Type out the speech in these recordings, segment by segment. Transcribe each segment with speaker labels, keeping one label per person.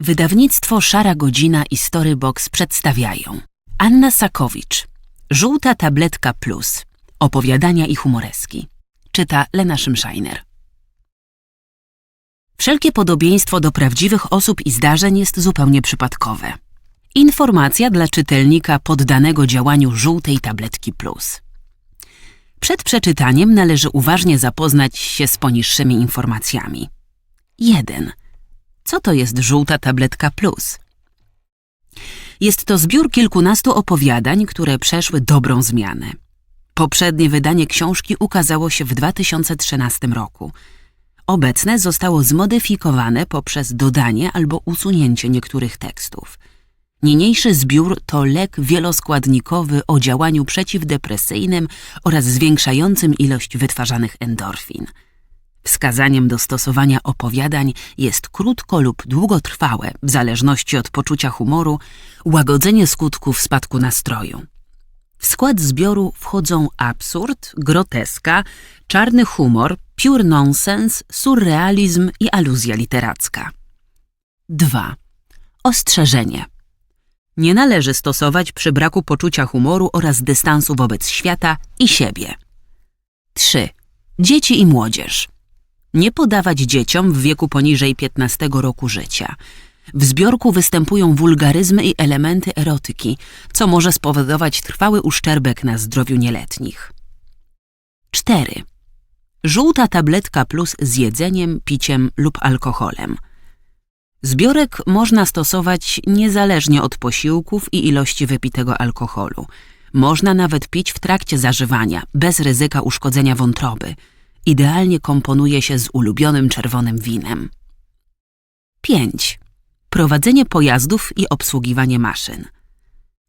Speaker 1: Wydawnictwo Szara Godzina i Storybox przedstawiają Anna Sakowicz Żółta tabletka plus Opowiadania i humoreski Czyta Lena Szymszajner Wszelkie podobieństwo do prawdziwych osób i zdarzeń jest zupełnie przypadkowe. Informacja dla czytelnika poddanego działaniu żółtej tabletki plus. Przed przeczytaniem należy uważnie zapoznać się z poniższymi informacjami. 1. Co to jest żółta tabletka plus? Jest to zbiór kilkunastu opowiadań, które przeszły dobrą zmianę. Poprzednie wydanie książki ukazało się w 2013 roku. Obecne zostało zmodyfikowane poprzez dodanie albo usunięcie niektórych tekstów. Niniejszy zbiór to lek wieloskładnikowy o działaniu przeciwdepresyjnym oraz zwiększającym ilość wytwarzanych endorfin. Wskazaniem do stosowania opowiadań jest krótko lub długotrwałe, w zależności od poczucia humoru, łagodzenie skutków spadku nastroju. W skład zbioru wchodzą absurd, groteska, czarny humor, pure nonsense, surrealizm i aluzja literacka. 2. Ostrzeżenie. Nie należy stosować przy braku poczucia humoru oraz dystansu wobec świata i siebie. 3. Dzieci i młodzież. Nie podawać dzieciom w wieku poniżej 15 roku życia. W zbiorku występują wulgaryzmy i elementy erotyki, co może spowodować trwały uszczerbek na zdrowiu nieletnich. 4. Żółta tabletka plus z jedzeniem, piciem lub alkoholem. Zbiorek można stosować niezależnie od posiłków i ilości wypitego alkoholu. Można nawet pić w trakcie zażywania, bez ryzyka uszkodzenia wątroby. Idealnie komponuje się z ulubionym czerwonym winem. 5. Prowadzenie pojazdów i obsługiwanie maszyn.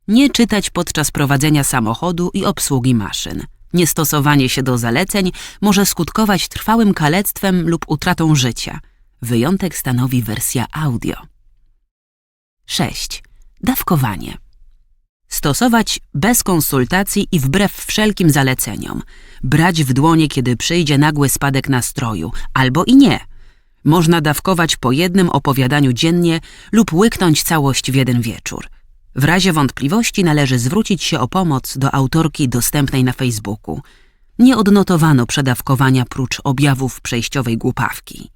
Speaker 1: Nie czytać podczas prowadzenia samochodu i obsługi maszyn. Niestosowanie się do zaleceń może skutkować trwałym kalectwem lub utratą życia. Wyjątek stanowi wersja audio. 6. Dawkowanie. Stosować bez konsultacji i wbrew wszelkim zaleceniom. Brać w dłonie, kiedy przyjdzie nagły spadek nastroju, albo i nie. Można dawkować po jednym opowiadaniu dziennie lub łyknąć całość w jeden wieczór. W razie wątpliwości należy zwrócić się o pomoc do autorki dostępnej na Facebooku. Nie odnotowano przedawkowania prócz objawów przejściowej głupawki.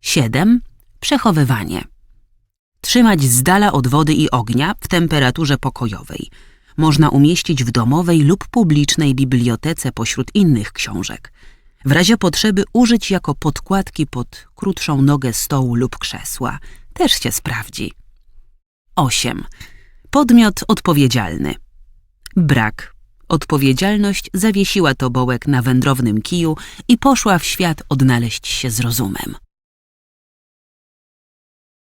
Speaker 1: 7. Przechowywanie. Trzymać z dala od wody i ognia w temperaturze pokojowej. Można umieścić w domowej lub publicznej bibliotece pośród innych książek. W razie potrzeby użyć jako podkładki pod krótszą nogę stołu lub krzesła. Też się sprawdzi. 8. Podmiot odpowiedzialny. Brak. Odpowiedzialność zawiesiła tobołek na wędrownym kiju i poszła w świat odnaleźć się z rozumem.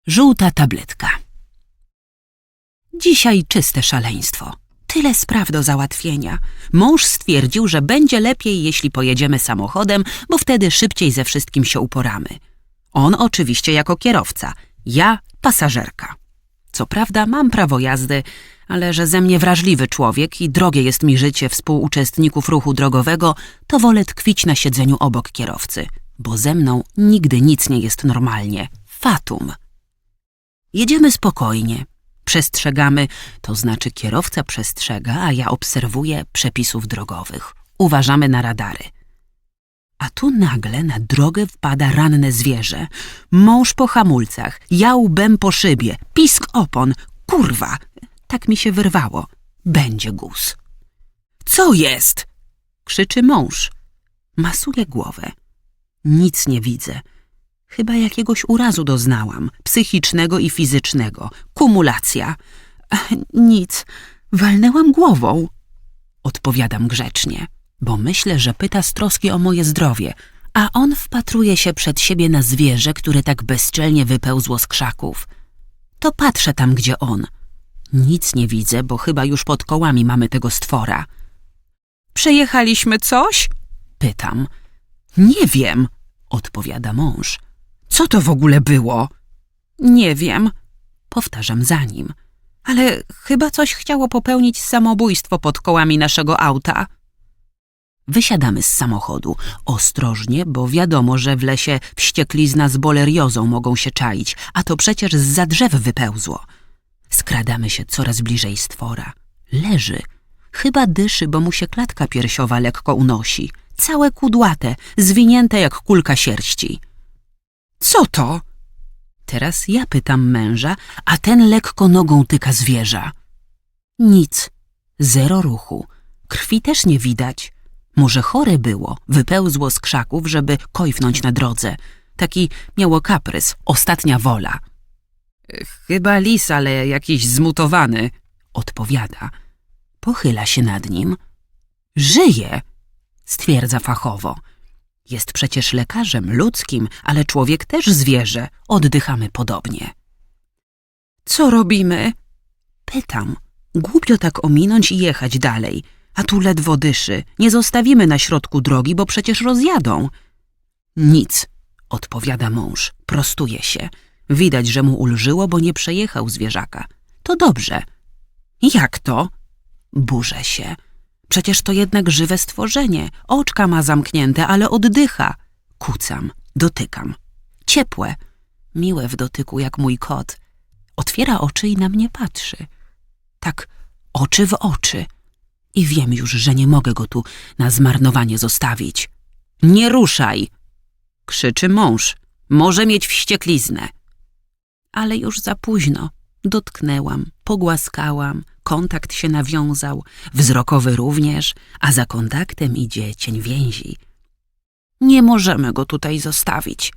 Speaker 1: Żółta tabletka. Dzisiaj czyste szaleństwo. Tyle spraw do załatwienia. Mąż stwierdził, że będzie lepiej, jeśli pojedziemy samochodem, bo wtedy szybciej ze wszystkim się uporamy. On oczywiście jako kierowca, ja pasażerka. Co prawda mam prawo jazdy, ale że ze mnie wrażliwy człowiek i drogie jest mi życie współuczestników ruchu drogowego, to wolę tkwić na siedzeniu obok kierowcy, bo ze mną nigdy nic nie jest normalnie. Fatum. Jedziemy spokojnie. Przestrzegamy, to znaczy kierowca przestrzega, a ja obserwuję przepisów drogowych. Uważamy na radary. A tu nagle na drogę wpada ranne zwierzę. Mąż po hamulcach, ja łbem po szybie, pisk opon. Kurwa! Tak mi się wyrwało. Będzie guz. Co jest? Krzyczy mąż. Masuje głowę. Nic nie widzę. Chyba jakiegoś urazu doznałam, psychicznego i fizycznego. Kumulacja. Nic, walnęłam głową. Odpowiadam grzecznie, bo myślę, że pyta z troski o moje zdrowie, a on wpatruje się przed siebie na zwierzę, które tak bezczelnie wypełzło z krzaków. To patrzę tam, gdzie on. Nic nie widzę, bo chyba już pod kołami mamy tego stwora. Przejechaliśmy coś? Pytam. Nie wiem, odpowiada mąż. Co to w ogóle było? Nie wiem, powtarzam za nim. Ale chyba coś chciało popełnić samobójstwo pod kołami naszego auta. Wysiadamy z samochodu. Ostrożnie, bo wiadomo, że w lesie wścieklizna z boleriozą mogą się czaić, a to przecież z drzew wypełzło. Skradamy się coraz bliżej stwora. Leży. Chyba dyszy, bo mu się klatka piersiowa lekko unosi. Całe kudłate, zwinięte jak kulka sierści. Co to? Teraz ja pytam męża, a ten lekko nogą tyka zwierza. Nic. Zero ruchu. Krwi też nie widać. Może chore było, wypełzło z krzaków, żeby kojfnąć na drodze. Taki miało kaprys, ostatnia wola. Chyba lis, ale jakiś zmutowany, odpowiada. Pochyla się nad nim. Żyje, stwierdza fachowo. Jest przecież lekarzem ludzkim, ale człowiek też zwierzę. Oddychamy podobnie. Co robimy? Pytam. Głupio tak ominąć i jechać dalej. A tu ledwo dyszy. Nie zostawimy na środku drogi, bo przecież rozjadą. Nic, odpowiada mąż. Prostuje się. Widać, że mu ulżyło, bo nie przejechał zwierzaka. To dobrze. Jak to? Burzę się. Przecież to jednak żywe stworzenie. Oczka ma zamknięte, ale oddycha. Kucam, dotykam. Ciepłe. Miłe w dotyku jak mój kot. Otwiera oczy i na mnie patrzy. Tak oczy w oczy. I wiem już, że nie mogę go tu na zmarnowanie zostawić. Nie ruszaj! Krzyczy mąż. Może mieć wściekliznę. Ale już za późno. Dotknęłam, pogłaskałam, kontakt się nawiązał, wzrokowy również, a za kontaktem idzie cień więzi. Nie możemy go tutaj zostawić.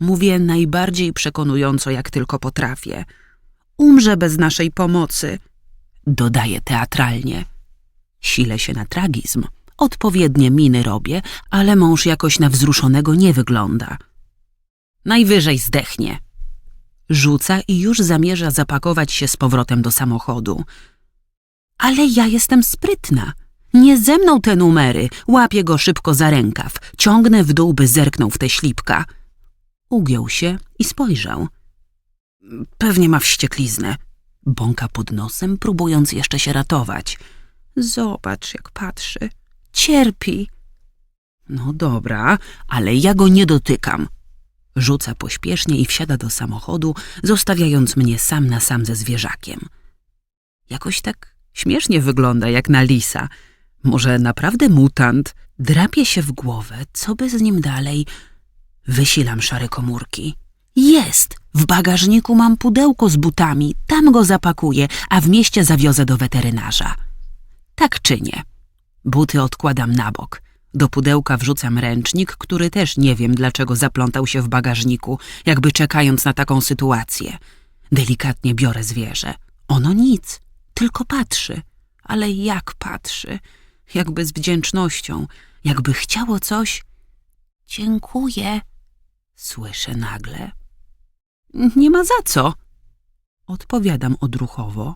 Speaker 1: Mówię najbardziej przekonująco, jak tylko potrafię. Umrze bez naszej pomocy, dodaję teatralnie. Silę się na tragizm. Odpowiednie miny robię, ale mąż jakoś na wzruszonego nie wygląda. Najwyżej zdechnie. Rzuca i już zamierza zapakować się z powrotem do samochodu. Ale ja jestem sprytna. Nie ze mną te numery. Łapię go szybko za rękaw. Ciągnę w dół, by zerknął w te ślipka. Ugiął się i spojrzał. Pewnie ma wściekliznę. Bąka pod nosem, próbując jeszcze się ratować. Zobacz, jak patrzy. Cierpi. No dobra, ale ja go nie dotykam. Rzuca pośpiesznie i wsiada do samochodu, zostawiając mnie sam na sam ze zwierzakiem. Jakoś tak śmiesznie wygląda, jak na lisa. Może naprawdę mutant? Drapie się w głowę, co by z nim dalej? Wysilam szare komórki. Jest! W bagażniku mam pudełko z butami, tam go zapakuję, a w mieście zawiozę do weterynarza. Tak czynię. Buty odkładam na bok. Do pudełka wrzucam ręcznik, który też nie wiem dlaczego zaplątał się w bagażniku, jakby czekając na taką sytuację. Delikatnie biorę zwierzę. Ono nic, tylko patrzy. Ale jak patrzy? Jakby z wdzięcznością, jakby chciało coś. Dziękuję, słyszę nagle. Nie ma za co. Odpowiadam odruchowo,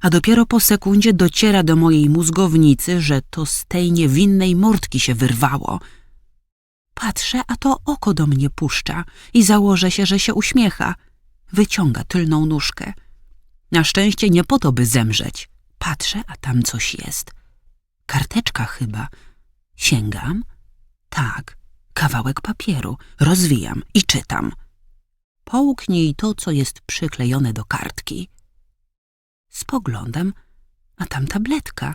Speaker 1: a dopiero po sekundzie dociera do mojej mózgownicy, że to z tej niewinnej mordki się wyrwało. Patrzę, a to oko do mnie puszcza i założę się, że się uśmiecha. Wyciąga tylną nóżkę. Na szczęście nie po to, by zemrzeć. Patrzę, a tam coś jest. Karteczka chyba. Sięgam. Tak, kawałek papieru. Rozwijam i czytam. Połknij to, co jest przyklejone do kartki. Spoglądam, a tam tabletka,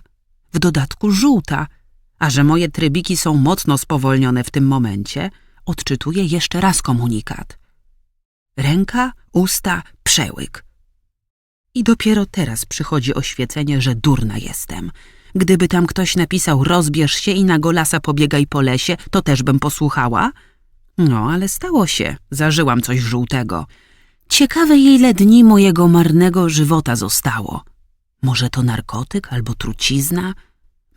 Speaker 1: w dodatku żółta, a że moje trybiki są mocno spowolnione w tym momencie, odczytuję jeszcze raz komunikat. Ręka, usta, przełyk. I dopiero teraz przychodzi oświecenie, że durna jestem. Gdyby tam ktoś napisał rozbierz się i na golasa pobiegaj po lesie, to też bym posłuchała. No, ale stało się. Zażyłam coś żółtego. Ciekawe, ile dni mojego marnego żywota zostało. Może to narkotyk albo trucizna?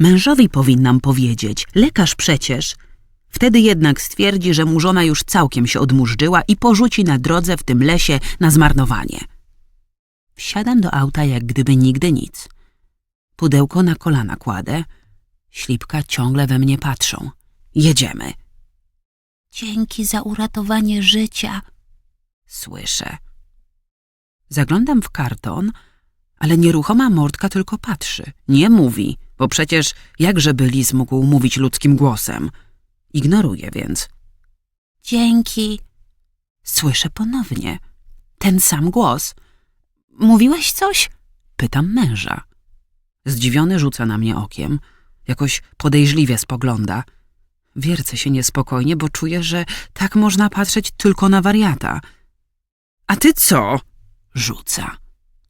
Speaker 1: Mężowi powinnam powiedzieć, lekarz przecież. Wtedy jednak stwierdzi, że mu żona już całkiem się odmurzyła i porzuci na drodze w tym lesie na zmarnowanie. Wsiadam do auta, jak gdyby nigdy nic. Pudełko na kolana kładę. Ślipka ciągle we mnie patrzą. Jedziemy. Dzięki za uratowanie życia, słyszę. Zaglądam w karton, Ale nieruchoma mordka tylko patrzy, nie mówi, bo przecież jakżeby lis mógł mówić ludzkim głosem. Ignoruje więc. Dzięki. Słyszę ponownie. Ten sam głos. Mówiłeś coś? Pytam męża. Zdziwiony rzuca na mnie okiem. Jakoś podejrzliwie spogląda. Wiercę się niespokojnie, bo czuję, że tak można patrzeć tylko na wariata. A ty co? Rzuca.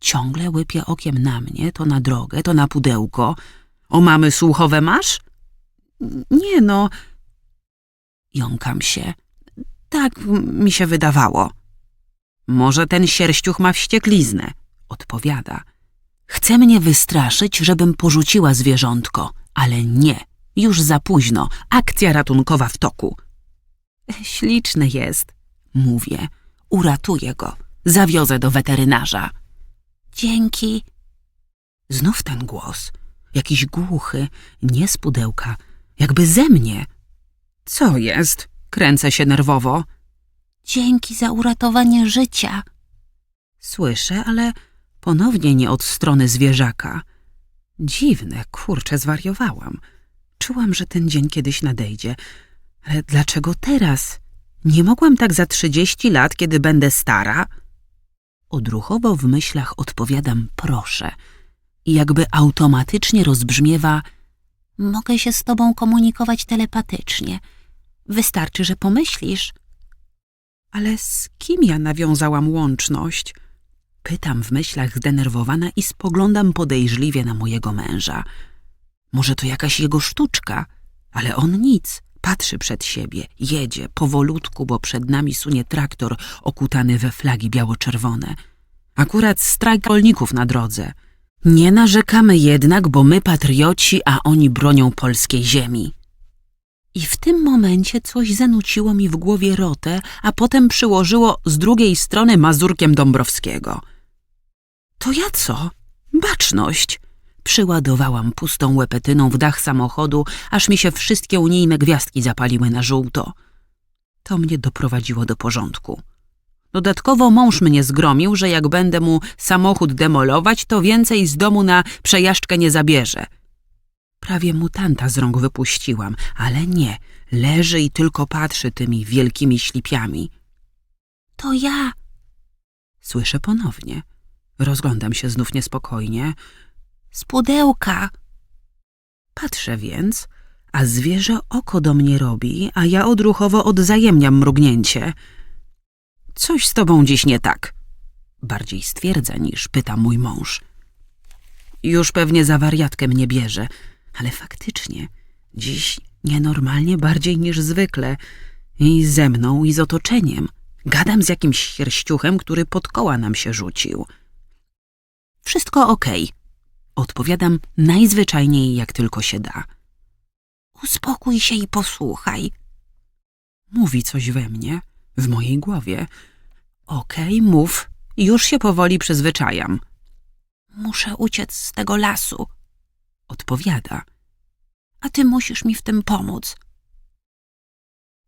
Speaker 1: Ciągle łypie okiem na mnie, to na drogę, to na pudełko. O mamy słuchowe masz? Nie no. Jąkam się. Tak mi się wydawało. Może ten sierściuch ma wściekliznę, odpowiada. Chce mnie wystraszyć, żebym porzuciła zwierzątko, ale nie. Już za późno. Akcja ratunkowa w toku. Śliczny jest, mówię. Uratuję go. Zawiozę do weterynarza. Dzięki. Znów ten głos. Jakiś głuchy, nie z pudełka, jakby ze mnie. Co jest? Kręcę się nerwowo. Dzięki za uratowanie życia. Słyszę, ale ponownie nie od strony zwierzaka. Dziwne, kurczę, zwariowałam. Czułam, że ten dzień kiedyś nadejdzie. Ale dlaczego teraz? Nie mogłam tak za trzydzieści lat, kiedy będę stara? Odruchowo w myślach odpowiadam proszę i jakby automatycznie rozbrzmiewa Mogę się z tobą komunikować telepatycznie. Wystarczy, że pomyślisz. Ale z kim ja nawiązałam łączność? Pytam w myślach zdenerwowana i spoglądam podejrzliwie na mojego męża. Może to jakaś jego sztuczka, ale on nic. Patrzy przed siebie, jedzie powolutku, bo przed nami sunie traktor okutany we flagi biało-czerwone. Akurat strajk rolników na drodze. Nie narzekamy jednak, bo my patrioci, a oni bronią polskiej ziemi. I w tym momencie coś zanuciło mi w głowie rotę, a potem przyłożyło z drugiej strony mazurkiem Dąbrowskiego. To ja co? Baczność! Przyładowałam pustą łepetyną w dach samochodu, aż mi się wszystkie unijne gwiazdki zapaliły na żółto. To mnie doprowadziło do porządku. Dodatkowo mąż mnie zgromił, że jak będę mu samochód demolować, to więcej z domu na przejażdżkę nie zabierze. Prawie mutanta z rąk wypuściłam, ale nie, leży i tylko patrzy tymi wielkimi ślipiami. To ja! Słyszę ponownie. Rozglądam się znów niespokojnie. Z pudełka! Patrzę więc, a zwierzę oko do mnie robi, a ja odruchowo odzajemniam mrugnięcie. Coś z tobą dziś nie tak. Bardziej stwierdza niż pyta mój mąż. Już pewnie za wariatkę mnie bierze, ale faktycznie dziś nienormalnie bardziej niż zwykle. I ze mną, i z otoczeniem. Gadam z jakimś sierściuchem, który pod koła nam się rzucił. Wszystko okej. Odpowiadam najzwyczajniej jak tylko się da. Uspokój się i posłuchaj. Mówi coś we mnie, w mojej głowie. Okej, mów. Już się powoli przyzwyczajam. Muszę uciec z tego lasu. Odpowiada. A ty musisz mi w tym pomóc.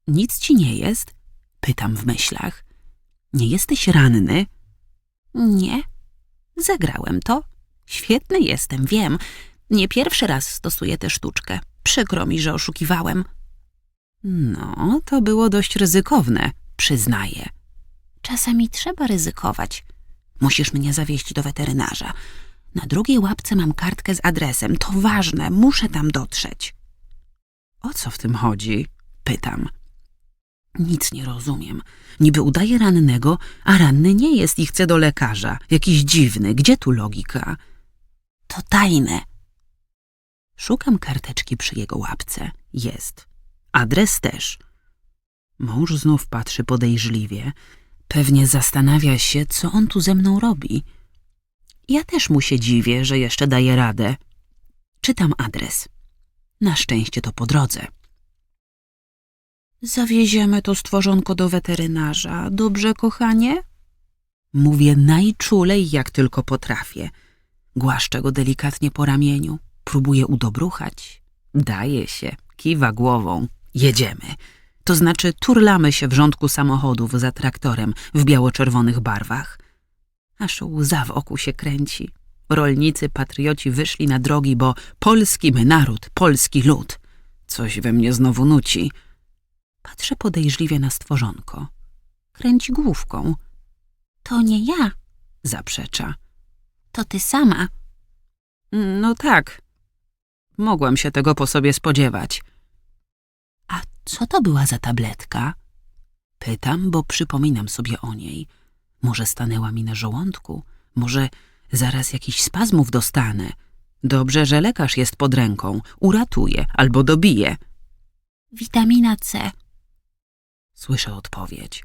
Speaker 1: Nic ci nie jest? Pytam w myślach. Nie jesteś ranny? Nie. Zagrałem to. Świetny jestem, wiem. Nie pierwszy raz stosuję tę sztuczkę. Przykro mi, że oszukiwałem. No, to było dość ryzykowne, przyznaję. Czasami trzeba ryzykować. Musisz mnie zawieźć do weterynarza. Na drugiej łapce mam kartkę z adresem. To ważne, muszę tam dotrzeć. O co w tym chodzi? Pytam. Nic nie rozumiem. Niby udaje rannego, a ranny nie jest i chce do lekarza. Jakiś dziwny. Gdzie tu logika? To tajne. Szukam karteczki przy jego łapce. Jest. Adres też. Mąż znów patrzy podejrzliwie. Pewnie zastanawia się, co on tu ze mną robi. Ja też mu się dziwię, że jeszcze daje radę. Czytam adres. Na szczęście to po drodze. Zawieziemy to stworzonko do weterynarza, dobrze, kochanie? Mówię najczulej, jak tylko potrafię. Głaszczę go delikatnie po ramieniu, próbuję udobruchać. Daje się, kiwa głową. Jedziemy. To znaczy turlamy się w rządku samochodów za traktorem w biało-czerwonych barwach. Aż łza w oku się kręci. Rolnicy, patrioci wyszli na drogi, bo polski my naród, polski lud. Coś we mnie znowu nuci. Patrzę podejrzliwie na stworzonko. Kręci główką.
Speaker 2: To nie ja,
Speaker 1: Zaprzecza.
Speaker 2: to ty sama.
Speaker 1: No tak. Mogłam się tego po sobie spodziewać. A co to była za tabletka? Pytam, bo przypominam sobie o niej. Może stanęła mi na żołądku? Może zaraz jakiś spazmów dostanę? Dobrze, że lekarz jest pod ręką. Uratuje albo dobije.
Speaker 2: Witamina C.
Speaker 1: Słyszę odpowiedź.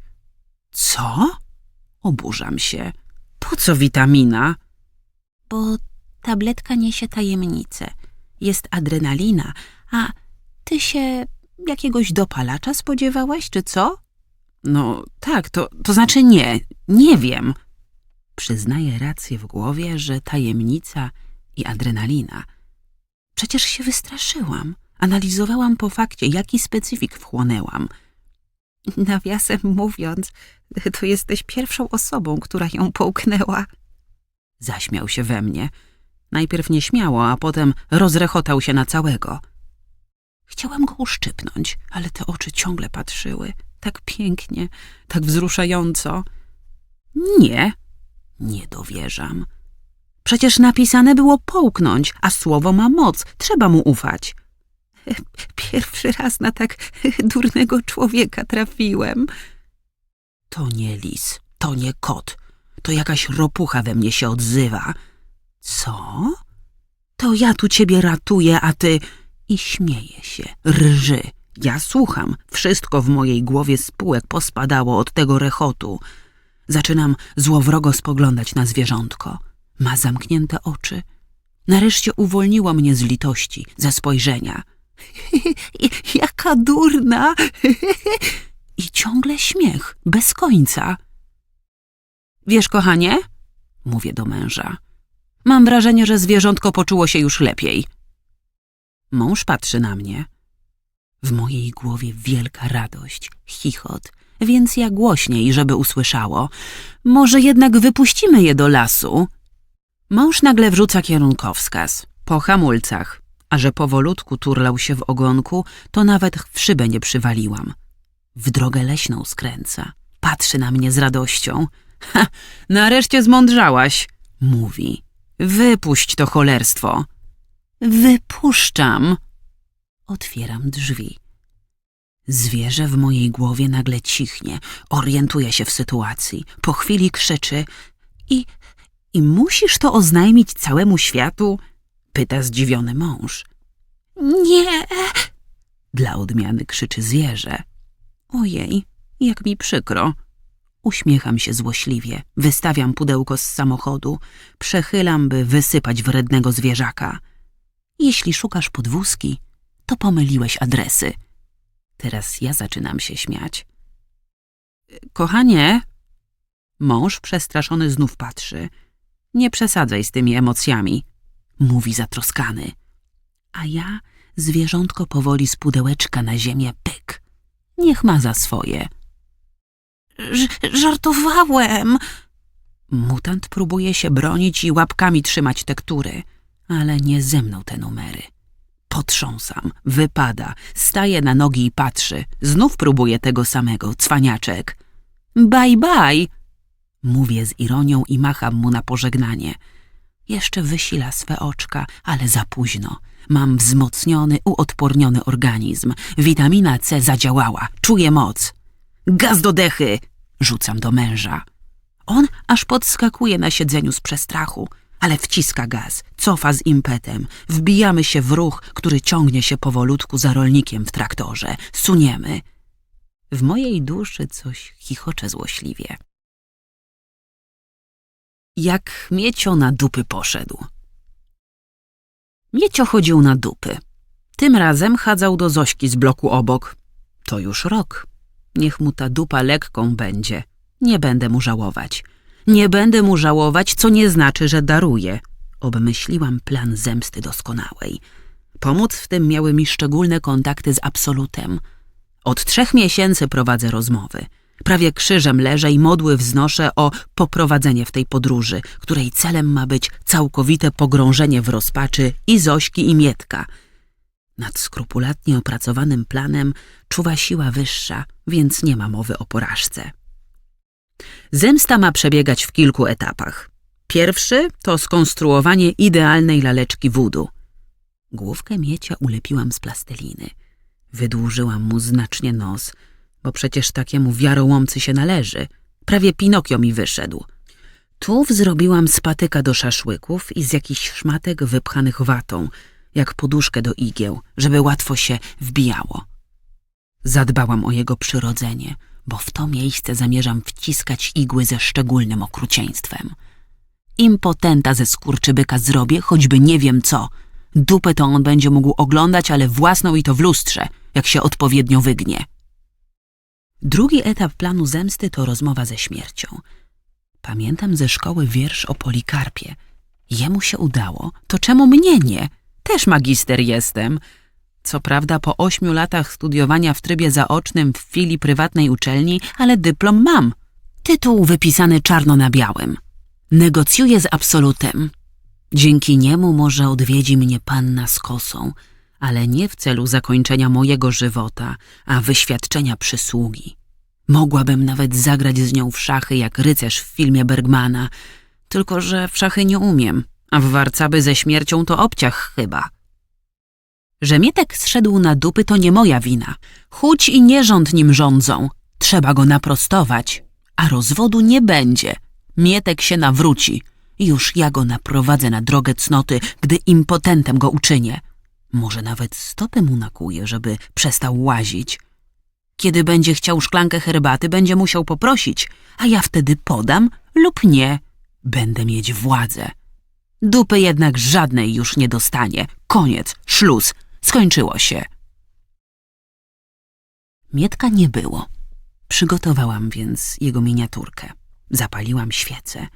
Speaker 1: Co? Oburzam się. Po co witamina?
Speaker 2: Bo tabletka niesie tajemnicę. Jest adrenalina, a ty się jakiegoś dopalacza spodziewałaś, czy co?
Speaker 1: No tak, to, to znaczy nie, nie wiem. Przyznaję rację w głowie, że tajemnica i adrenalina. Przecież się wystraszyłam. Analizowałam po fakcie, jaki specyfik wchłonęłam.
Speaker 2: Nawiasem mówiąc, to jesteś pierwszą osobą, która ją połknęła.
Speaker 1: Zaśmiał się we mnie. Najpierw nieśmiało, a potem rozrechotał się na całego. Chciałam go uszczypnąć, ale te oczy ciągle patrzyły. Tak pięknie, tak wzruszająco. Nie, nie dowierzam. Przecież napisane było połknąć, a słowo ma moc, trzeba mu ufać.
Speaker 2: Pierwszy raz na tak durnego człowieka trafiłem.
Speaker 1: To nie lis, to nie kot, to jakaś ropucha we mnie się odzywa. Co? To ja tu ciebie ratuję, a ty... I śmieje się, rży. Ja słucham, wszystko w mojej głowie spółek pospadało od tego rechotu. Zaczynam złowrogo spoglądać na zwierzątko. Ma zamknięte oczy. Nareszcie uwolniło mnie z litości, ze spojrzenia.
Speaker 2: Jaka durna!
Speaker 1: I ciągle śmiech, bez końca. Wiesz, kochanie, mówię do męża, mam wrażenie, że zwierzątko poczuło się już lepiej. Mąż patrzy na mnie. W mojej głowie wielka radość, chichot, więc ja głośniej, żeby usłyszało. Może jednak wypuścimy je do lasu? Mąż nagle wrzuca kierunkowskaz, po hamulcach, a że powolutku turlał się w ogonku, to nawet w szybę nie przywaliłam. W drogę leśną skręca. Patrzy na mnie z radością. Ha, nareszcie zmądrzałaś, mówi. Wypuść to cholerstwo. Wypuszczam. Otwieram drzwi. Zwierzę w mojej głowie nagle cichnie, orientuje się w sytuacji. Po chwili krzyczy i, i musisz to oznajmić całemu światu? Pyta zdziwiony mąż.
Speaker 2: Nie!
Speaker 1: Dla odmiany krzyczy zwierzę. Ojej, jak mi przykro. Uśmiecham się złośliwie, wystawiam pudełko z samochodu, przechylam, by wysypać wrednego zwierzaka. Jeśli szukasz podwózki, to pomyliłeś adresy. Teraz ja zaczynam się śmiać. Kochanie, mąż przestraszony znów patrzy. Nie przesadzaj z tymi emocjami, mówi zatroskany. A ja zwierzątko powoli z pudełeczka na ziemię pyk. Niech ma za swoje.
Speaker 2: Ż żartowałem!
Speaker 1: Mutant próbuje się bronić i łapkami trzymać tektury, ale nie ze mną te numery. Potrząsam, wypada, staje na nogi i patrzy. Znów próbuje tego samego, cwaniaczek. Bye, bye! Mówię z ironią i macham mu na pożegnanie. Jeszcze wysila swe oczka, ale za późno. Mam wzmocniony, uodporniony organizm. Witamina C zadziałała, czuję moc. Gaz do dechy! Rzucam do męża. On aż podskakuje na siedzeniu z przestrachu, ale wciska gaz, cofa z impetem. Wbijamy się w ruch, który ciągnie się powolutku za rolnikiem w traktorze. Suniemy. W mojej duszy coś chichocze złośliwie. Jak Miecio na dupy poszedł. Miecio chodził na dupy. Tym razem chadzał do Zośki z bloku obok. To już rok. Niech mu ta dupa lekką będzie. Nie będę mu żałować. Nie będę mu żałować, co nie znaczy, że daruję. Obmyśliłam plan zemsty doskonałej. Pomóc w tym miały mi szczególne kontakty z Absolutem. Od trzech miesięcy prowadzę rozmowy. Prawie krzyżem leżę i modły wznoszę o poprowadzenie w tej podróży, której celem ma być całkowite pogrążenie w rozpaczy i Zośki i Mietka. Nad skrupulatnie opracowanym planem czuwa siła wyższa, więc nie ma mowy o porażce. Zemsta ma przebiegać w kilku etapach. Pierwszy to skonstruowanie idealnej laleczki wudu. Główkę miecia ulepiłam z plasteliny. Wydłużyłam mu znacznie nos, bo przecież takiemu wiarołomcy się należy. Prawie Pinokio mi wyszedł. Tu zrobiłam z patyka do szaszłyków i z jakichś szmatek wypchanych watą, jak poduszkę do igieł, żeby łatwo się wbijało. Zadbałam o jego przyrodzenie, bo w to miejsce zamierzam wciskać igły ze szczególnym okrucieństwem. Impotenta ze skurczybyka zrobię, choćby nie wiem co. Dupę to on będzie mógł oglądać, ale własną i to w lustrze, jak się odpowiednio wygnie. Drugi etap planu zemsty to rozmowa ze śmiercią. Pamiętam ze szkoły wiersz o Polikarpie. Jemu się udało, to czemu mnie nie? Też magister jestem. Co prawda po ośmiu latach studiowania w trybie zaocznym w filii prywatnej uczelni, ale dyplom mam. Tytuł wypisany czarno na białym. Negocjuję z absolutem. Dzięki niemu może odwiedzi mnie panna z kosą, ale nie w celu zakończenia mojego żywota, a wyświadczenia przysługi. Mogłabym nawet zagrać z nią w szachy jak rycerz w filmie Bergmana, tylko że w szachy nie umiem, a w warcaby ze śmiercią to obciach chyba. Że Mietek zszedł na dupy to nie moja wina. Chudź i nierząd nim rządzą. Trzeba go naprostować, a rozwodu nie będzie. Mietek się nawróci. Już ja go naprowadzę na drogę cnoty, gdy impotentem go uczynię. Może nawet stopy mu nakuję, żeby przestał łazić. Kiedy będzie chciał szklankę herbaty, będzie musiał poprosić, a ja wtedy podam lub nie. Będę mieć władzę. Dupy jednak żadnej już nie dostanie. Koniec, szluz, skończyło się. Mietka nie było. Przygotowałam więc jego miniaturkę. Zapaliłam świecę.